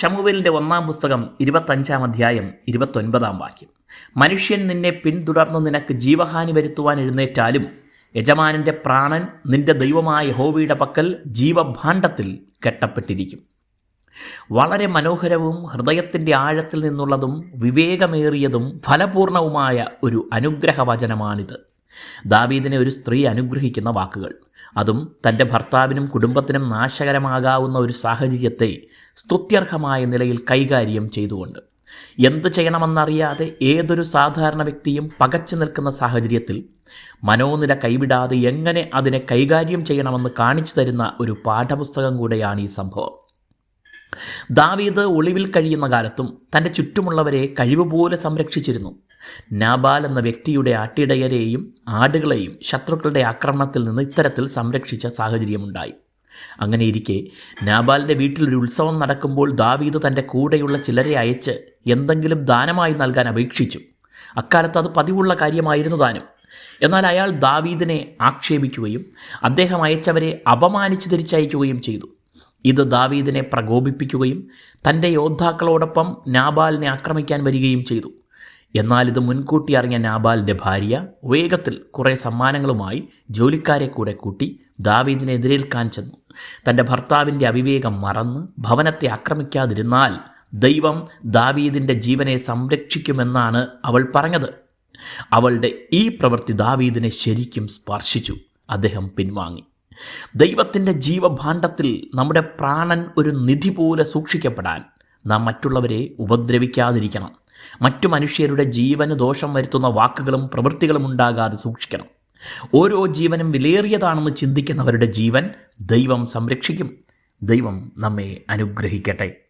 ഷമുവേലിന്റെ ഒന്നാം പുസ്തകം ഇരുപത്തഞ്ചാം അധ്യായം ഇരുപത്തൊൻപതാം വാക്യം. മനുഷ്യൻ നിന്നെ പിന്തുടർന്ന് നിനക്ക് ജീവഹാനി വരുത്തുവാൻ എഴുന്നേറ്റാലും യജമാനന്റെ പ്രാണൻ നിന്റെ ദൈവമായ ഹോവിയുടെ പക്കൽ ജീവഭാണ്ഡത്തിൽ കെട്ടപ്പെട്ടിരിക്കും. വളരെ മനോഹരവും ഹൃദയത്തിന്റെ ആഴത്തിൽ നിന്നുള്ളതും വിവേകമേറിയതും ഫലപൂർണവുമായ ഒരു അനുഗ്രഹവചനമാണിത്. ദാവീദിനെ ഒരു സ്ത്രീ അനുഗ്രഹിക്കുന്ന വാക്കുകൾ. അതും തന്റെ ഭർത്താവിനും കുടുംബത്തിനും നാശകരമാകാവുന്ന ഒരു സാഹചര്യത്തെ സ്തുത്യർഹമായ നിലയിൽ കൈകാര്യം ചെയ്തുകൊണ്ട്. എന്ത് ചെയ്യണമെന്നറിയാതെ ഏതൊരു സാധാരണ വ്യക്തിയും പകച്ചു നിൽക്കുന്ന സാഹചര്യത്തിൽ മനോനില കൈവിടാതെ എങ്ങനെ അതിനെ കൈകാര്യം ചെയ്യണമെന്ന് കാണിച്ചു തരുന്ന ഒരു പാഠപുസ്തകം കൂടെയാണ് ഈ സംഭവം. ദാവീദ് ഒളിവിൽ കഴിയുന്ന കാലത്തും തന്റെ ചുറ്റുമുള്ളവരെ കഴിവുപോലെ സംരക്ഷിച്ചിരുന്നു. നാബാൽ എന്ന വ്യക്തിയുടെ ആട്ടിടയരെയും ആടുകളെയും ശത്രുക്കളുടെ ആക്രമണത്തിൽ നിന്ന് ഇത്തരത്തിൽ സംരക്ഷിച്ച സാഹചര്യമുണ്ടായി. അങ്ങനെയിരിക്കെ നാബാലിന്റെ വീട്ടിൽ ഒരു ഉത്സവം നടക്കുമ്പോൾ ദാവീദ് തന്റെ കൂടെയുള്ള ചിലരെ അയച്ച് എന്തെങ്കിലും ദാനമായി നൽകാൻ അപേക്ഷിച്ചു. അക്കാലത്ത് അത് പതിവുള്ള കാര്യമായിരുന്നു താനും. എന്നാൽ അയാൾ ദാവീദിനെ ആക്ഷേപിക്കുകയും അദ്ദേഹം അയച്ചവരെ അപമാനിച്ചു തിരിച്ചയക്കുകയും ചെയ്തു. ഇത് ദാവീദിനെ പ്രകോപിപ്പിക്കുകയും തന്റെ യോദ്ധാക്കളോടൊപ്പം നാബാലിനെ ആക്രമിക്കാൻ വരികയും ചെയ്തു. എന്നാൽ ഇത് മുൻകൂട്ടി അറിഞ്ഞ നാബാലിന്റെ ഭാര്യ വേഗത്തിൽ കുറേ സമ്മാനങ്ങളുമായി ജോലിക്കാരെ കൂടെ കൂട്ടി ദാവീദിനെ എതിരേൽക്കാൻ ചെന്നു. തന്റെ ഭർത്താവിന്റെ അവിവേകം മറന്ന് ഭവനത്തെ ആക്രമിക്കാതിരുന്നാൽ ദൈവം ദാവീദിന്റെ ജീവനെ സംരക്ഷിക്കുമെന്നാണ് അവൾ പറഞ്ഞത്. അവളുടെ ഈ പ്രവൃത്തി ദാവീദിനെ ശരിക്കും സ്പർശിച്ചു. അദ്ദേഹം പിൻവാങ്ങി. ദൈവത്തിന്റെ ജീവഭാണ്ഡത്തിൽ നമ്മുടെ പ്രാണൻ ഒരു നിധി പോലെ സൂക്ഷിക്കപ്പെടാൻ നാം മറ്റുള്ളവരെ ഉപദ്രവിക്കാതിരിക്കണം. മറ്റു മനുഷ്യരുടെ ജീവന് ദോഷം വരുത്തുന്ന വാക്കുകളും പ്രവൃത്തികളും ഉണ്ടാകാതെ സൂക്ഷിക്കണം. ഓരോ ജീവനും വിലയേറിയതാണെന്ന് ചിന്തിക്കുന്നവരുടെ ജീവൻ ദൈവം സംരക്ഷിക്കും. ദൈവം നമ്മെ അനുഗ്രഹിക്കട്ടെ.